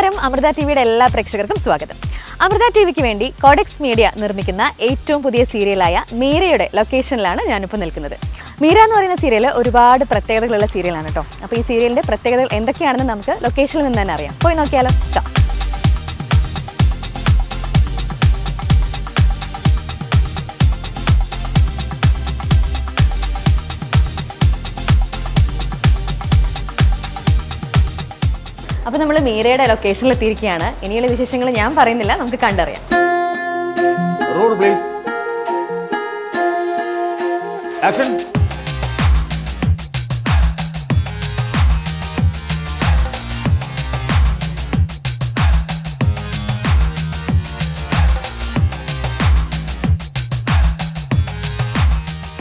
നമസ്കാരം. അമൃത ടി വിയുടെ എല്ലാ പ്രേക്ഷകർക്കും സ്വാഗതം. അമൃത ടി വിക്ക് വേണ്ടി കോഡെക്സ് മീഡിയ നിർമ്മിക്കുന്ന ഏറ്റവും പുതിയ സീരിയലായ മീരയുടെ ലൊക്കേഷനിലാണ് ഞാനിപ്പോൾ നിൽക്കുന്നത്. മീര എന്ന് പറയുന്ന സീരിയൽ ഒരുപാട് പ്രത്യേകതകളുള്ള സീരിയലാണ് കേട്ടോ. അപ്പോൾ ഈ സീരിയലിന്റെ പ്രത്യേകതകൾ എന്തൊക്കെയാണെന്ന് നമുക്ക് ലൊക്കേഷനിൽ നിന്ന് തന്നെ അറിയാം. പോയി നോക്കിയാലോ. അപ്പോൾ നമ്മൾ മീരയുടെ ലൊക്കേഷനിൽ എത്തിയിരിക്കുകയാണ് ഇനിയുള്ള വിശേഷങ്ങൾ ഞാൻ പറയുന്നില്ല നമുക്ക് കണ്ടറിയാം. റോഡ് പ്ലീസ് ആക്ഷൻ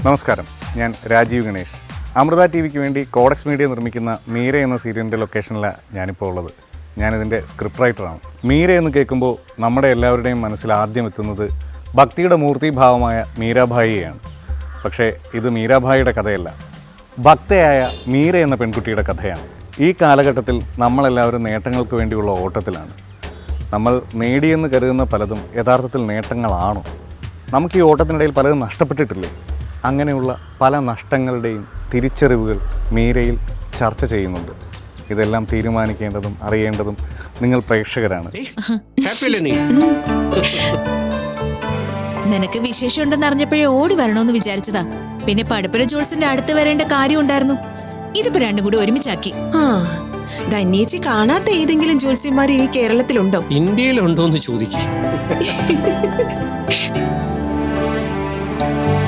നമസ്കാരം. ഞാൻ രാജീവ് ഗണേഷ്. അമൃത ടി വിക്ക് വേണ്ടി കോഡക്സ് മീഡിയ നിർമ്മിക്കുന്ന മീര എന്ന സീരിയലിന്റെ ലൊക്കേഷനിലാണ് ഞാനിപ്പോൾ ഉള്ളത്. ഞാനിതിന്റെ സ്ക്രിപ്റ്റ് റൈറ്ററാണ് മീര എന്ന് കേൾക്കുമ്പോൾ നമ്മുടെ എല്ലാവരുടെയും മനസ്സിൽ ആദ്യം എത്തുന്നത് ഭക്തിയുടെ മൂർത്തിഭാവമായ മീരാഭായിയെയാണ്. പക്ഷേ ഇത് മീരാഭായിയുടെ കഥയല്ല. ഭക്തയായ മീര എന്ന പെൺകുട്ടിയുടെ കഥയാണ്. ഈ കാലഘട്ടത്തിൽ നമ്മളെല്ലാവരും നേട്ടങ്ങൾക്ക് വേണ്ടിയുള്ള ഓട്ടത്തിലാണ്. നമ്മൾ നേടിയെന്ന് കരുതുന്ന പലതും യഥാർത്ഥത്തിൽ നേട്ടങ്ങളാണോ? നമുക്ക് ഈ ഓട്ടത്തിനിടയിൽ പലതും നഷ്ടപ്പെട്ടിട്ടില്ലേ? അങ്ങനെയുള്ള പല നഷ്ടങ്ങളുടെയും തിരിച്ചറിവുകൾ മീരയിൽ ചർച്ച ചെയ്യുന്നുണ്ട്. ഇതെല്ലാം തീരുമാനിക്കേണ്ടതും അറിയേണ്ടതും നിങ്ങൾ പ്രേക്ഷകരാണ്. ഹാപ്പി അല്ലേ നിനക്ക് വിശേഷം ഉണ്ടെന്ന് അറിഞ്ഞപ്പോഴേ ഓടി വരണമെന്ന് വിചാരിച്ചതാ. പിന്നെ പടപ്പുര ജോൾസിന്റെ അടുത്ത് വരേണ്ട കാര്യം ഉണ്ടായിരുന്നു. ഇതിപ്പോ രണ്ടും കൂടി ഒരുമിച്ചാക്കി. ആ ധന്യേച്ചി കാണാത്ത ഏതെങ്കിലും ജ്യോത്സ്യന്മാർ ഈ കേരളത്തിലുണ്ടോ? ഇന്ത്യയിലുണ്ടോ എന്ന് ചോദിക്കും.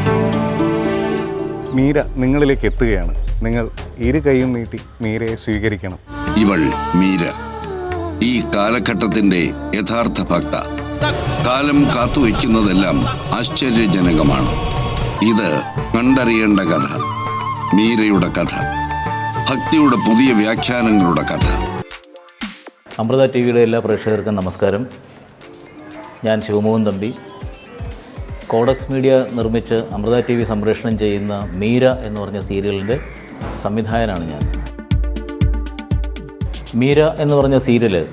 മീര നിങ്ങളിലേക്ക് എത്തുകയാണ്. നിങ്ങൾ ഇരു കൈയും നീട്ടി മീരയെ സ്വീകരിക്കണം. ഇവൾ മീര. ഈ കാലഘട്ടത്തിന്റെ യഥാർത്ഥ ഭക്ത. കാലം കാത്തുവയ്ക്കുന്നതെല്ലാം ആശ്ചര്യജനകമാണ്. ഇത് കണ്ടറിയേണ്ട കഥ. മീരയുടെ കഥ. ഭക്തിയുടെ പുതിയ വ്യാഖ്യാനങ്ങളുടെ കഥ. അമൃത ടി വിയുടെ എല്ലാ പ്രേക്ഷകർക്കും നമസ്കാരം. ഞാൻ ശിവമോഹൻ തമ്പി. കോഡക്സ് മീഡിയ നിർമ്മിച്ച് അമൃത ടി വി സംപ്രേഷണം ചെയ്യുന്ന മീര എന്ന് പറഞ്ഞ സീരിയലിന്റെ സംവിധായകനാണ് ഞാൻ. മീര എന്ന് പറഞ്ഞ സീരിയൽ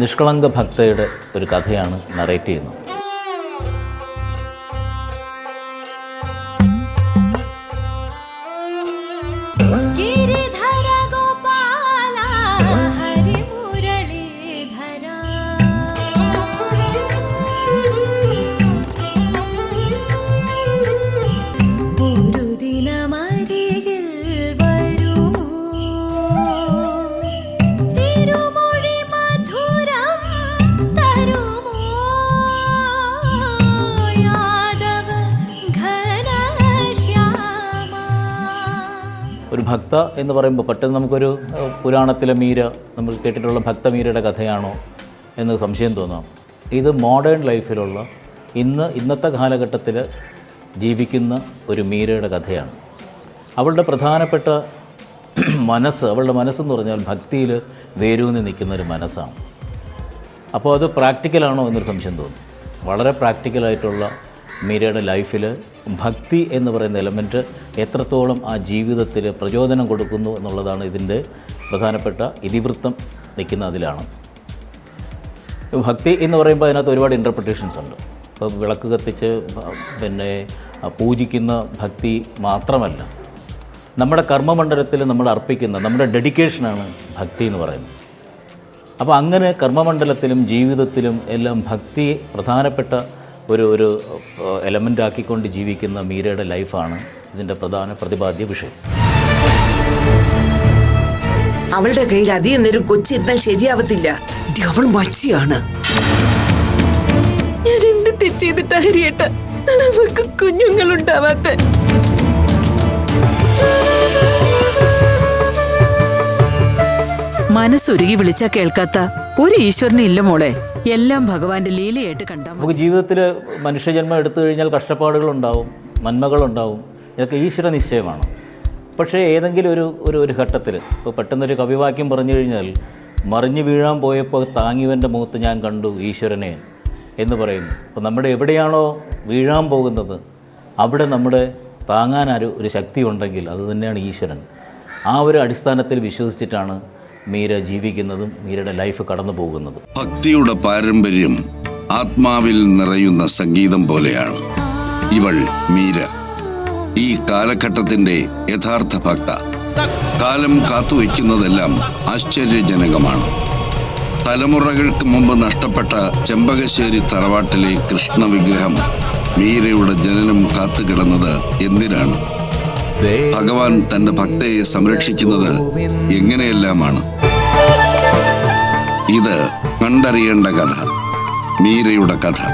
നിഷ്കളങ്ക ഭക്തയുടെ ഒരു കഥയാണ് നറേറ്റ് ചെയ്യുന്നത്. ഭക്ത എന്ന് പറയുമ്പോൾ പെട്ടെന്ന് നമുക്കൊരു പുരാണത്തിലെ മീര നമ്മൾ കേട്ടിട്ടുള്ള ഭക്തമീരയുടെ കഥയാണോ എന്ന് സംശയം തോന്നാം. ഇത് മോഡേൺ ലൈഫിലുള്ള ഇന്ന് ഇന്നത്തെ കാലഘട്ടത്തിൽ ജീവിക്കുന്ന ഒരു മീരയുടെ കഥയാണ്. അവളുടെ പ്രധാനപ്പെട്ട മനസ്സ് അവളുടെ മനസ്സെന്ന് പറഞ്ഞാൽ ഭക്തിയിൽ വേരൂന്നി നിൽക്കുന്ന ഒരു മനസ്സാണ്. അപ്പോൾ അത് പ്രാക്ടിക്കലാണോ എന്നൊരു സംശയം തോന്നും. വളരെ പ്രാക്ടിക്കലായിട്ടുള്ള മീരയുടെ ലൈഫിൽ ഭക്തി എന്ന് പറയുന്ന എലമെന്റ് എത്രത്തോളം ആ ജീവിതത്തിൽ പ്രചോദനം കൊടുക്കുന്നു എന്നുള്ളതാണ് ഇതിന്റെ പ്രധാനപ്പെട്ട ഇതിവൃത്തം നിൽക്കുന്ന അതിലാണ്. ഭക്തി എന്ന് പറയുമ്പോൾ അതിനകത്ത് ഒരുപാട് ഇന്റർപ്രിട്ടേഷൻസ് ഉണ്ട്. ഇപ്പോൾ വിളക്ക് കത്തിച്ച് പിന്നെ പൂജിക്കുന്ന ഭക്തി മാത്രമല്ല നമ്മുടെ കർമ്മമണ്ഡലത്തിൽ നമ്മൾ അർപ്പിക്കുന്ന നമ്മുടെ ഡെഡിക്കേഷനാണ് ഭക്തി എന്ന് പറയുന്നത്. അപ്പോൾ അങ്ങനെ കർമ്മമണ്ഡലത്തിലും ജീവിതത്തിലും എല്ലാം ഭക്തി പ്രധാനപ്പെട്ട ഒരു ഒരു എലമെന്റ് ആക്കിക്കൊണ്ട് ജീവിക്കുന്ന മീരയുടെ ലൈഫാണ് ഇതിന്റെ പ്രധാന പ്രതിപാദ്യ വിഷയം. അവളുടെ കയ്യിൽ അധികം നേരം കൊച്ചിരുന്നാൽ ശരിയാവത്തില്ല. അവൾ മച്ചിയാണ് ഞാൻ എന്ത് തെറ്റ് ചെയ്തിട്ടാ ഹരിയേട്ട? നമുക്ക് കുഞ്ഞുങ്ങളുണ്ടാവാത്ത. മനസ്സൊരുകി വിളിച്ചാ കേൾക്കാത്ത ഒരു ഈശ്വരനും ഇല്ല മോളെ. എല്ലാം ഭഗവാന്റെ ലീലയായിട്ട് കണ്ടാൽ. നമുക്ക് ജീവിതത്തിൽ മനുഷ്യജന്മം എടുത്തു കഴിഞ്ഞാൽ കഷ്ടപ്പാടുകൾ ഉണ്ടാവും നന്മകളുണ്ടാവും. ഇതൊക്കെ ഈശ്വര നിശ്ചയമാണ്. പക്ഷേ ഏതെങ്കിലും ഒരു ഒരു ഒരു ഘട്ടത്തിൽ ഇപ്പോൾ പെട്ടെന്നൊരു കവിവാക്യം പറഞ്ഞു കഴിഞ്ഞാൽ മറിഞ്ഞു വീഴാൻ പോയപ്പോൾ താങ്ങിവന്റെ മുഖത്ത് ഞാൻ കണ്ടു ഈശ്വരനെ എന്ന് പറയുന്നു. അപ്പോൾ നമ്മുടെ എവിടെയാണോ വീഴാൻ പോകുന്നത് അവിടെ നമ്മുടെ താങ്ങാൻ ഒരു ഒരു ശക്തി ഉണ്ടെങ്കിൽ അത് തന്നെയാണ് ഈശ്വരൻ. ആ ഒരു അടിസ്ഥാനത്തിൽ വിശ്വസിച്ചിട്ടാണ് മീര ജീവിക്കുന്നതും മീരയുടെ ലൈഫ് കടന്നു പോകുന്നതും. ഭക്തിയുടെ പാരമ്പര്യം ആത്മാവിൽ നിറയുന്ന സംഗീതം പോലെയാണ്. ഇവൾ മീര. ഈ കാലഘട്ടത്തിന്റെ യഥാർത്ഥ ഭക്ത. കാലം കാത്തുവയ്ക്കുന്നതെല്ലാം ആശ്ചര്യജനകമാണ്. തലമുറകൾക്ക് മുമ്പ് നഷ്ടപ്പെട്ട ചെമ്പകശ്ശേരി തറവാട്ടിലെ കൃഷ്ണ വിഗ്രഹം മീരയുടെ ജനനം കാത്തുകിടന്നത് എന്തിനാണ്? ഭഗവാൻ തന്റെ ഭക്തയെ സംരക്ഷിക്കുന്നത് എങ്ങനെയെല്ലാമാണ്? ഇത് കണ്ടറിയേണ്ട കഥ. മീരയുടെ കഥ.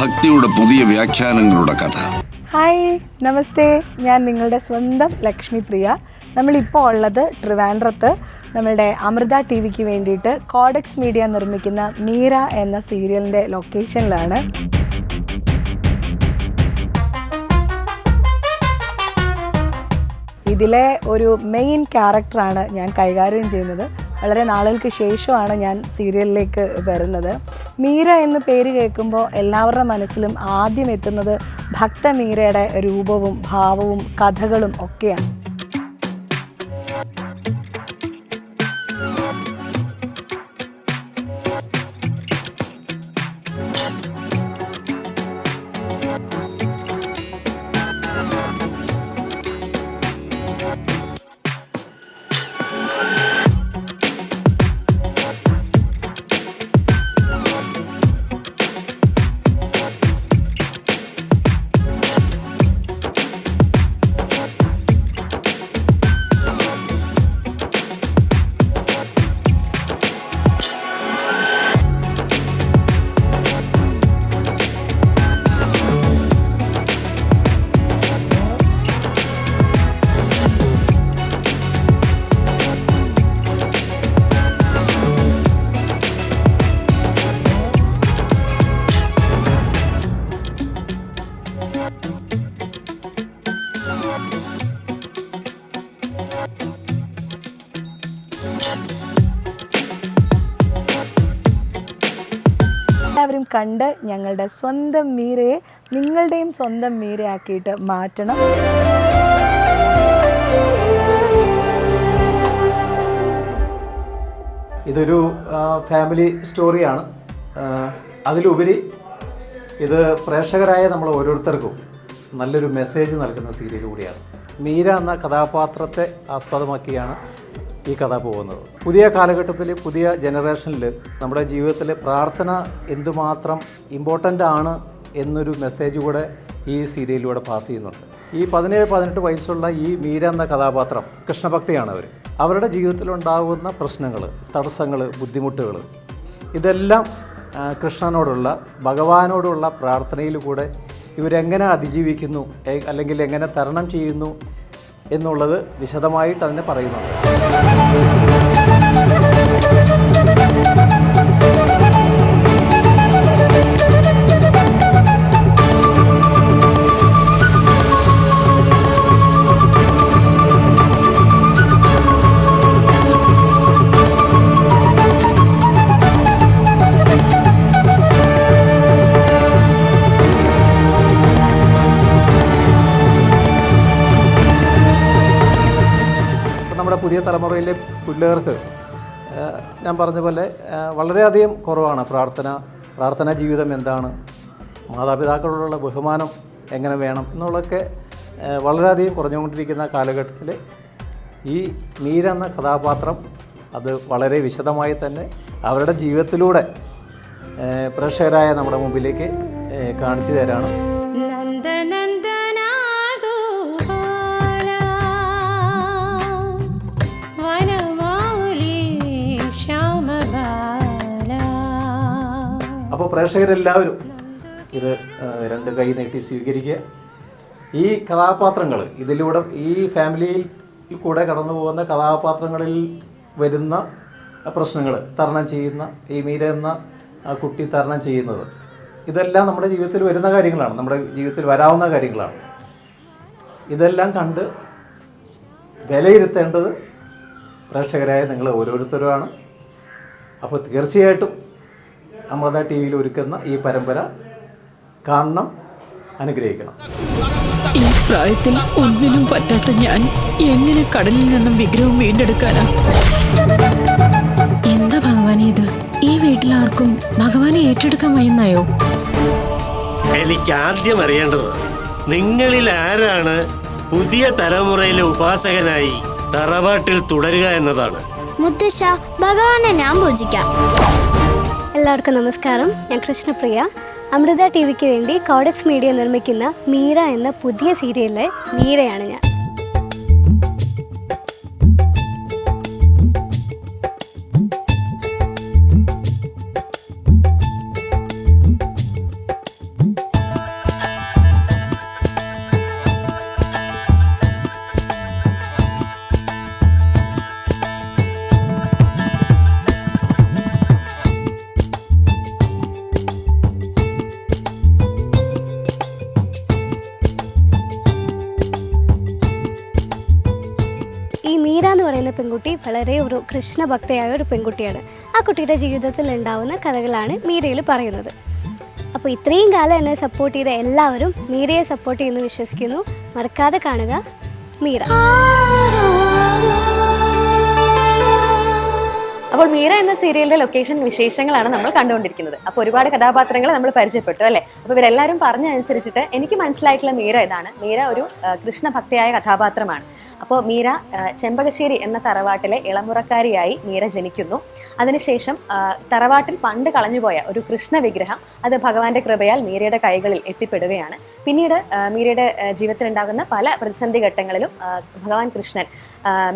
ഭക്തിയുടെ പുതിയ വ്യാഖ്യാനങ്ങളുടെ കഥ. ഹായ് നമസ്തേ. ഞാൻ നിങ്ങളുടെ സ്വന്തം ലക്ഷ്മി പ്രിയ നമ്മളിപ്പോൾ ഉള്ളത് ട്രിവാൻഡ്രത്ത്. നമ്മളുടെ അമൃത ടി വിക്ക് വേണ്ടിയിട്ട് കോഡക്സ് മീഡിയ നിർമ്മിക്കുന്ന മീര എന്ന സീരിയലിന്റെ ലൊക്കേഷനിലാണ്. ഇതിലെ ഒരു മെയിൻ ക്യാരക്ടറാണ് ഞാൻ കൈകാര്യം ചെയ്യുന്നത്. വളരെ നാളുകൾക്ക് ശേഷമാണ് ഞാൻ സീരിയലിലേക്ക് വരുന്നത്. മീര എന്ന് പേര് കേൾക്കുമ്പോൾ എല്ലാവരുടെ മനസ്സിലും ആദ്യം എത്തുന്നത് ഭക്തമീരയുടെ രൂപവും ഭാവവും കഥകളും ഒക്കെയാണ്. കണ്ട് ഞങ്ങളുടെ സ്വന്തം മീരയെ നിങ്ങളുടെയും സ്വന്തം മീരയാക്കിയിട്ട് മാറ്റണം. ഇതൊരു ഫാമിലി സ്റ്റോറിയാണ് അതിലുപരി ഇത് പ്രേക്ഷകരായ നമ്മൾ ഓരോരുത്തർക്കും നല്ലൊരു മെസ്സേജ് നൽകുന്ന സീരിയൽ കൂടിയാണ്. മീര എന്ന കഥാപാത്രത്തെ ആസ്പദമാക്കിയാണ് ഈ കഥ പോകുന്നത്. പുതിയ കാലഘട്ടത്തിൽ പുതിയ ജനറേഷനിൽ നമ്മുടെ ജീവിതത്തിൽ പ്രാർത്ഥന എന്തുമാത്രം ഇമ്പോർട്ടന്റ് ആണ് എന്നൊരു മെസ്സേജ് കൂടെ ഈ സീരിയലിലൂടെ പാസ് ചെയ്യുന്നുണ്ട്. ഈ പതിനേഴ് പതിനെട്ട് വയസ്സുള്ള ഈ മീര എന്ന കഥാപാത്രം കൃഷ്ണഭക്തിയാണ് അവർ അവരുടെ ജീവിതത്തിലുണ്ടാകുന്ന പ്രശ്നങ്ങൾ തടസ്സങ്ങൾ ബുദ്ധിമുട്ടുകൾ ഇതെല്ലാം കൃഷ്ണനോടുള്ള ഭഗവാനോടുള്ള പ്രാർത്ഥനയിലൂടെ ഇവരെങ്ങനെ അതിജീവിക്കുന്നു അല്ലെങ്കിൽ എങ്ങനെ തരണം ചെയ്യുന്നു എന്നുള്ളത് വിശദമായിട്ട് അതിനെ പറയുന്നുണ്ട്. പുതിയ തലമുറയിലെ പിള്ളേർക്ക് ഞാൻ പറഞ്ഞ പോലെ വളരെയധികം കുറവാണ് പ്രാർത്ഥന പ്രാർത്ഥനാ ജീവിതം എന്താണ് മാതാപിതാക്കളോടുള്ള ബഹുമാനം എങ്ങനെ വേണം എന്നുള്ളതൊക്കെ വളരെയധികം കുറഞ്ഞുകൊണ്ടിരിക്കുന്ന കാലഘട്ടത്തിൽ ഈ മീര എന്ന കഥാപാത്രം അത് വളരെ വിശദമായി തന്നെ അവരുടെ ജീവിതത്തിലൂടെ പ്രേക്ഷകരായ നമ്മുടെ മുമ്പിലേക്ക് കാണിച്ചു തരാണ്. നന്ദ ഗോപാല അപ്പോൾ പ്രേക്ഷകരെല്ലാവരും ഇത് രണ്ട് കൈ നീട്ടി സ്വീകരിക്കുക. ഈ കഥാപാത്രങ്ങൾ ഇതിലൂടെ ഈ ഫാമിലിയിൽ കൂടെ കടന്നു പോകുന്ന കഥാപാത്രങ്ങളിൽ വരുന്ന പ്രശ്നങ്ങൾ തരണം ചെയ്യുന്ന ഈ മീര എന്ന കുട്ടി തരണം ചെയ്യുന്നത് ഇതെല്ലാം നമ്മുടെ ജീവിതത്തിൽ വരുന്ന കാര്യങ്ങളാണ്. നമ്മുടെ ജീവിതത്തിൽ വരാവുന്ന കാര്യങ്ങളാണ്. ഇതെല്ലാം കണ്ട് വിലയിരുത്തേണ്ടത് പ്രേക്ഷകരായ നിങ്ങൾ ഓരോരുത്തരുമാണ്. അപ്പോൾ തീർച്ചയായിട്ടും അമൃത ടി വിയിൽ ഒരുക്കുന്ന ഈ പരമ്പര കാണണം അനുഗ്രഹിക്കണം. ഈ പ്രായത്തിൽ ഒന്നിനും പറ്റാത്ത ഞാൻ എങ്ങനെ കടലിൽ നിന്നും വിഗ്രഹം വീണ്ടെടുക്കാനാ? എന്താ ഭഗവാനെ ഇത്? ഈ വീട്ടിലാർക്കും ഭഗവാനെ ഏറ്റെടുക്കാൻ വയ്യുന്നായോ? എനിക്ക് ആദ്യം അറിയേണ്ടത് നിങ്ങളിൽ ആരാണ് പുതിയ തലമുറയിലെ ഉപാസകനായി തറവാട്ടിൽ തുടരുക എന്നതാണ്. മുത്തശ്ശ ഭഗവാനെ ഞാൻ പൂജിക്കാം. എല്ലാവർക്കും നമസ്കാരം. ഞാൻ കൃഷ്ണപ്രിയ. അമൃത ടി വിക്ക് വേണ്ടി കോഡക്സ് മീഡിയ നിർമ്മിക്കുന്ന മീര എന്ന പുതിയ സീരിയലിലെ മീരയാണ് ഞാൻ. മീര എന്ന് പറയുന്ന പെൺകുട്ടി വളരെ ഒരു കൃഷ്ണഭക്തയായ ഒരു പെൺകുട്ടിയാണ്. ആ കുട്ടിയുടെ ജീവിതത്തിൽ ഉണ്ടാവുന്ന കഥകളാണ് മീരയിൽ പറയുന്നത്. അപ്പോൾ ഇത്രയും കാലം എന്നെ സപ്പോർട്ട് ചെയ്ത എല്ലാവരും മീരയെ സപ്പോർട്ട് ചെയ്യുന്നു വിശ്വസിക്കുന്നു. മറക്കാതെ കാണുക മീര. അപ്പോൾ മീര എന്ന സീരിയലിന്റെ ലൊക്കേഷൻ വിശേഷങ്ങളാണ് നമ്മൾ കണ്ടുകൊണ്ടിരിക്കുന്നത്. അപ്പോൾ ഒരുപാട് കഥാപാത്രങ്ങൾ നമ്മൾ പരിചയപ്പെട്ടു അല്ലേ? അപ്പോൾ ഇവരെല്ലാവരും പറഞ്ഞ അനുസരിച്ചിട്ട് എനിക്ക് മനസ്സിലായിട്ടുള്ള മീര ഇതാണ്. മീര ഒരു കൃഷ്ണഭക്തിയായ കഥാപാത്രമാണ്. അപ്പോൾ മീര ചെമ്പകശ്ശേരി എന്ന തറവാട്ടിലെ ഇളമുറക്കാരിയായി മീര ജനിക്കുന്നു. അതിനുശേഷം തറവാട്ടിൽ പണ്ട് കളഞ്ഞുപോയ ഒരു കൃഷ്ണ വിഗ്രഹം അത് ഭഗവാന്റെ കൃപയാൽ മീരയുടെ കൈകളിൽ എത്തിപ്പെടുകയാണ്. പിന്നീട് മീരയുടെ ജീവിതത്തിലുണ്ടാകുന്ന പല പ്രതിസന്ധി ഘട്ടങ്ങളിലും ഭഗവാൻ കൃഷ്ണൻ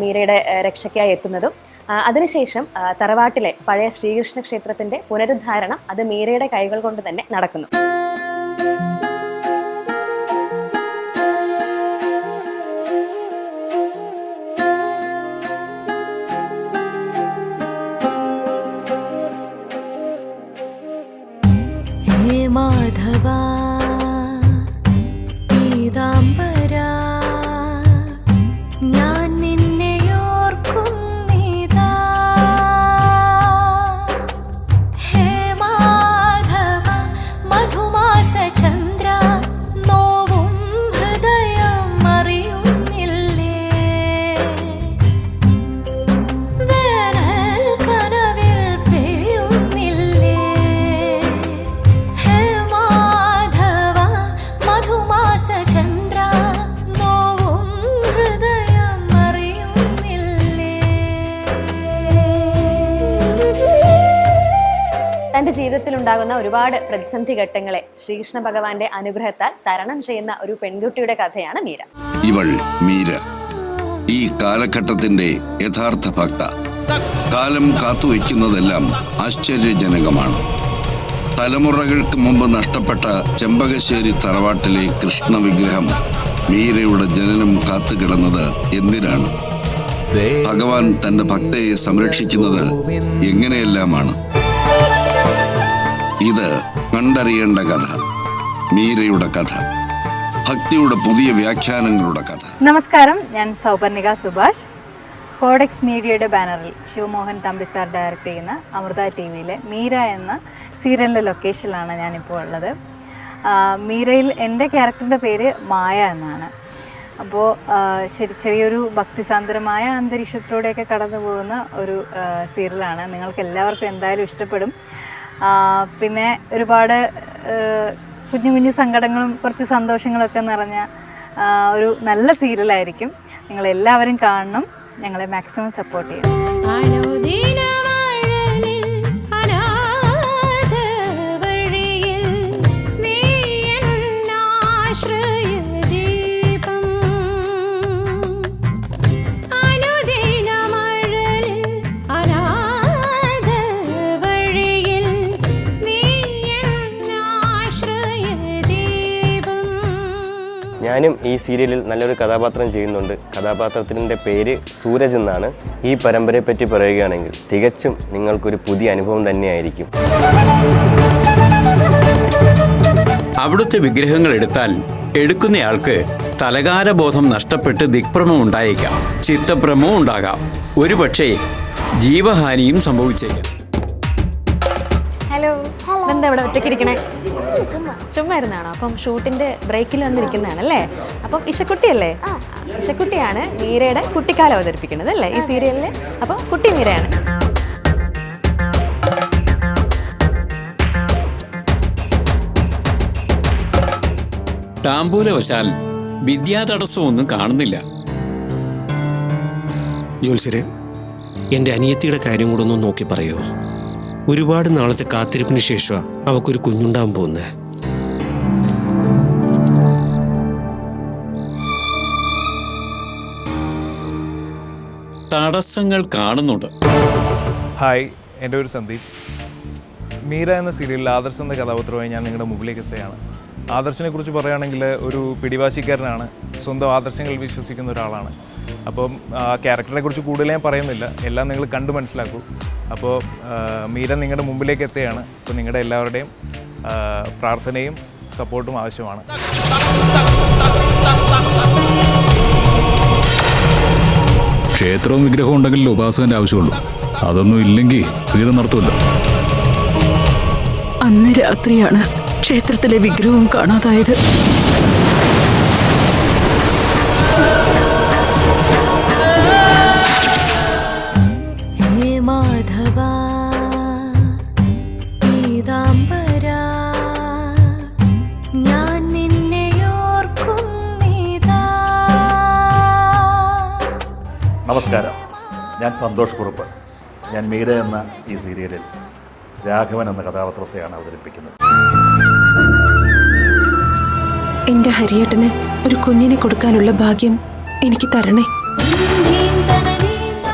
മീരയുടെ രക്ഷയ്ക്കായി എത്തുന്നതും അതിനുശേഷം തറവാട്ടിലെ പഴയ ശ്രീകൃഷ്ണ ക്ഷേത്രത്തിന്റെ പുനരുദ്ധാരണം അത് മീരയുടെ കൈകൾ കൊണ്ട് തന്നെ നടക്കുന്നു. ഹേ ഉണ്ടാകുന്ന ഒരുപാട് പ്രതിസന്ധി ഘട്ടങ്ങളെ ശ്രീകൃഷ്ണ ഭഗവാന്റെ അനുഗ്രഹത്താൽ തരണം ചെയ്യുന്ന ഒരു പെൺകുട്ടിയുടെ കഥയാണ് മീര. ഇവൾ മീര. ഈ കാലഘട്ടത്തിന്റെ യഥാർത്ഥ ഭക്ത. കാലം കാത്തുവെക്കുന്നതെല്ലാം ആശ്ചര്യജനകമാണ്. തലമുറകൾക്ക് മുമ്പ് നഷ്ടപ്പെട്ട ചെമ്പകശ്ശേരി തറവാട്ടിലെ കൃഷ്ണ വിഗ്രഹം മീരയുടെ ജനനം കാത്തുകിടന്നത് എന്തിനാണ്? ഭഗവാൻ തന്റെ ഭക്തയെ സംരക്ഷിക്കുന്നത് എങ്ങനെയെല്ലാമാണ്? ഇത് കണ്ടറിയേണ്ട കഥ. മീരയുടെ കഥ. ഭക്തിയുടെ പുതിയ വ്യാഖ്യാനങ്ങളുടെ കഥ. നമസ്കാരം ഞാൻ സൗപർണിക സുഭാഷ്. കോഡെക്സ് മീഡിയയുടെ ബാനറിൽ ശിവമോഹൻ തമ്പി സാർ ഡയറക്റ്റ് ചെയ്യുന്ന അമൃത ടി വിയിലെ മീര എന്ന സീരിയലിന്റെ ലൊക്കേഷനിലാണ് ഞാനിപ്പോൾ ഉള്ളത്. മീരയിൽ എന്റെ ക്യാരക്ടറിന്റെ പേര് മായ എന്നാണ്. അപ്പോൾ ശരി ചെറിയൊരു ഭക്തിസാന്ദ്രമായ അന്തരീക്ഷത്തിലൂടെയൊക്കെ കടന്നു പോകുന്ന ഒരു സീരിയലാണ്. നിങ്ങൾക്ക് എല്ലാവർക്കും എന്തായാലും ഇഷ്ടപ്പെടും. പിന്നെ ഒരുപാട് കുഞ്ഞു കുഞ്ഞു സങ്കടങ്ങളും കുറച്ച് സന്തോഷങ്ങളൊക്കെ നിറഞ്ഞ ഒരു നല്ല സീരിയലായിരിക്കും. നിങ്ങളെല്ലാവരും കാണണം. ഞങ്ങളെ മാക്സിമം സപ്പോർട്ട് ചെയ്യണം. ഞാനും ഈ സീരിയലിൽ നല്ലൊരു കഥാപാത്രം ചെയ്യുന്നുണ്ട്. കഥാപാത്രത്തിന്റെ പേര് സൂരജ് എന്നാണ്. ഈ പരമ്പരയെ പറ്റി പറയുകയാണെങ്കിൽ തികച്ചും നിങ്ങൾക്കൊരു പുതിയ അനുഭവം തന്നെയായിരിക്കും. അവിടുത്തെ വിഗ്രഹങ്ങൾ എടുത്താൽ എടുക്കുന്നയാൾക്ക് തലകാരബോധം നഷ്ടപ്പെട്ട് ദിക്ഭ്രമം ഉണ്ടായേക്കാം. ചിത്തഭ്രമവും ഉണ്ടാകാം. ഒരുപക്ഷെ ജീവഹാനിയും സംഭവിച്ചേക്കാം. ഹലോ. എന്താ ഇവിടെ ഒറ്റയ്ക്ക് ഇരിക്കണേ ചുമ്മായിരുന്നാണോ? അപ്പം ഷൂട്ടിന്റെ ബ്രേക്കിൽ വന്നിരിക്കുന്നതാണ് അല്ലേ അപ്പം ഇഷക്കുട്ടിയല്ലേ? ഇഷക്കുട്ടിയാണ് മീരയുടെ കുട്ടിക്കാലം അവതരിപ്പിക്കുന്നത് അല്ലേ ഈ സീരിയലിൽ? അപ്പം കുട്ടി മീരയാണ്. താമ്പൂലവശാൽ വിദ്യാ തടസ്സമൊന്നും കാണുന്നില്ല. ജോൽസിരെ എന്റെ അനിയത്തിയുടെ കാര്യം കൂടെ ഒന്ന് നോക്കി പറയുമോ ഒരുപാട് നാളത്തെ കാത്തിരിപ്പിന് ശേഷമാണ് അവക്കൊരു കുഞ്ഞുണ്ടാകാൻ പോകുന്നത് തടസ്സങ്ങൾ കാണുന്നുണ്ട്. ഹായ് എന്റെ ഒരു സന്ദീപ്. മീര എന്ന സീരിയലിൽ ആദർശ് എന്ന കഥാപാത്രമായി ഞാൻ നിങ്ങളുടെ മുമ്പിലേക്ക് എത്തുകയാണ്. ആദർശിനെ കുറിച്ച് പറയുകയാണെങ്കിൽ ഒരു പിടിവാശിക്കാരനാണ്. സ്വന്തം ആദർശങ്ങളിൽ വിശ്വസിക്കുന്ന ഒരാളാണ്. അപ്പം ക്യാരക്ടറെ കുറിച്ച് കൂടുതൽ ഞാൻ പറയുന്നില്ല. എല്ലാം നിങ്ങൾ കണ്ടു മനസ്സിലാക്കൂ. അപ്പോൾ മീര നിങ്ങളുടെ മുമ്പിലേക്ക് എത്തുകയാണ്. അപ്പോൾ നിങ്ങളുടെ എല്ലാവരുടെയും പ്രാർത്ഥനയും സപ്പോർട്ടും ആവശ്യമാണ്. ക്ഷേത്രവും വിഗ്രഹവും ഉണ്ടെങ്കിൽ ഉപാസകന്റെ ആവശ്യമുള്ളൂ. അതൊന്നും ഇല്ലെങ്കിൽ വീതം നടത്തുമല്ലോ. അന്ന് രാത്രിയാണ് ക്ഷേത്രത്തിലെ വിഗ്രഹവും കാണാതായത്. ഹേ മാധവ ഞാൻ നിന്നെ ഓർക്കുന്നിതാ നമസ്കാരം. ഞാൻ സന്തോഷ് കുറുപ്പ്. ഞാൻ മീര എന്ന ഈ സീരിയലിൽ രാഘവൻ എന്ന കഥാപാത്രത്തെയാണ് അവതരിപ്പിക്കുന്നത്. എന്റെ ഹരിയേട്ടന് ഒരു കുഞ്ഞിനെ കൊടുക്കാനുള്ള ഭാഗ്യം എനിക്ക് തരണേ.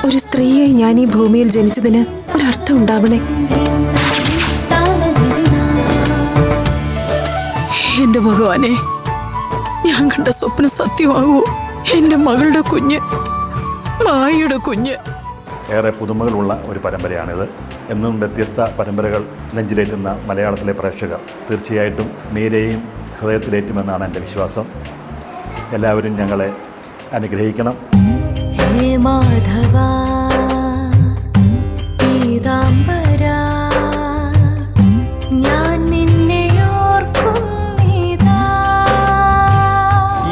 ഒരു സ്ത്രീയായി ഞാൻ ഈ ഭൂമിയിൽ ജനിച്ചതിന് ഒരർത്ഥം ഉണ്ടാവണേ. എന്റെ ഭഗവാനെ ഞാൻ കണ്ട സ്വപ്നം സത്യമാകൂ എന്റെ മകളുടെ കുഞ്ഞ് മായയുടെ കുഞ്ഞ്. ഏറെ പുതുമകളുള്ള ഒരു പരമ്പരയാണിത്. എന്നും വ്യത്യസ്ത പരമ്പരകൾ നെഞ്ചിലേറ്റുന്ന മലയാളത്തിലെ പ്രേക്ഷകർ തീർച്ചയായിട്ടും മീരയും ഹൃദയത്തിലേറ്റുമെന്നാണ് എന്റെ വിശ്വാസം. എല്ലാവരും ഞങ്ങളെ അനുഗ്രഹിക്കണം. ഹേ മാധവ പീതാംബര ഞാൻ നിന്നെ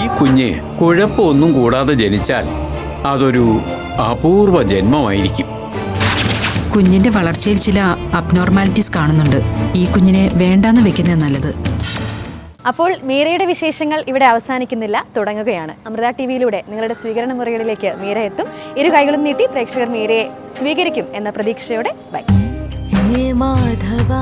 ഈ കുഞ്ഞ് കുഴപ്പമൊന്നും കൂടാതെ ജനിച്ചാൽ അതൊരു അപൂർവ ജന്മമായിരിക്കും. കുഞ്ഞിന്റെ വളർച്ചയിൽ ചില അബ്നോർമാലിറ്റീസ് കാണുന്നുണ്ട്. ഈ കുഞ്ഞിനെ വേണ്ടാന്ന് വെക്കുന്നത് നല്ലത്. അപ്പോൾ മീരയുടെ വിശേഷങ്ങൾ ഇവിടെ അവസാനിക്കുന്നില്ല. തുടങ്ങുകയാണ്. അമൃത ടി വിയിലൂടെ നിങ്ങളുടെ സ്വീകരണ മുറികളിലേക്ക് മീര എത്തും. ഇരു കൈകളും നീട്ടി പ്രേക്ഷകർ മീരയെ സ്വീകരിക്കും എന്ന പ്രതീക്ഷയോടെ വൈ ഹേ മാധവ